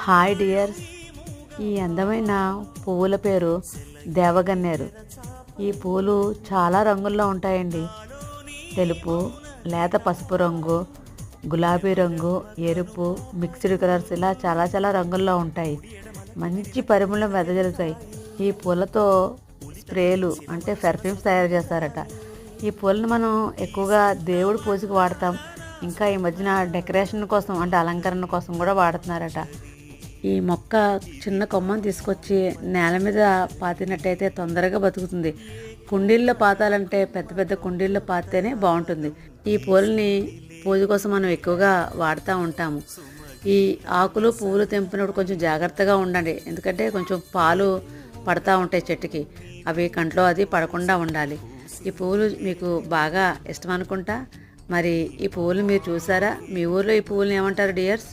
Hi dears ఈ అందమైన పువ్వుల పేరు దేవగన్నేరు. ఈ పూలు చాలా రంగుల్లో ఉంటాయండి. తెలుపు లేత పసుపు రంగు గులాబీ రంగు ఎరుపు మిక్స్డ్ కలర్స్ ఇలా చాలా చాలా రంగుల్లో ఉంటాయి. మంచి పరిమళం వెదజల్లుతాయి. ఈ పూలతో స్ప్రేలు అంటే పెర్ఫ్యూమ్స్ తయారు చేస్తారట. ఈ పూలను మనం ఎక్కువగా దేవుడి పూజకి వాడతాం. ఇంకా ఈ మధ్యన డెకరేషన్ కోసం అంటే అలంకరణ కోసం కూడా వాడుతున్నారట. ఈ మొక్క చిన్న కొమ్మను తీసుకొచ్చి నేల మీద పాతినట్టయితే తొందరగా బతుకుతుంది. కుండీల్లో పాతాలంటే పెద్ద పెద్ద కుండీల్లో పాతేనే బాగుంటుంది. ఈ పూలని పూజ కోసం మనం ఎక్కువగా వాడుతూ ఉంటాము. ఈ ఆకులు పువ్వులు తెంపినప్పుడు కొంచెం జాగ్రత్తగా ఉండండి. ఎందుకంటే కొంచెం పాలు పడతా ఉంటాయి చెట్టుకి. అవి కంట్లో అది పడకుండా ఉండాలి. ఈ పువ్వులు మీకు బాగా ఇష్టం అనుకుంటా మరి ఈ పువ్వులు మీరు చూసారా? మీ ఊర్లో ఈ పువ్వులు ఏమంటారు డియర్స్?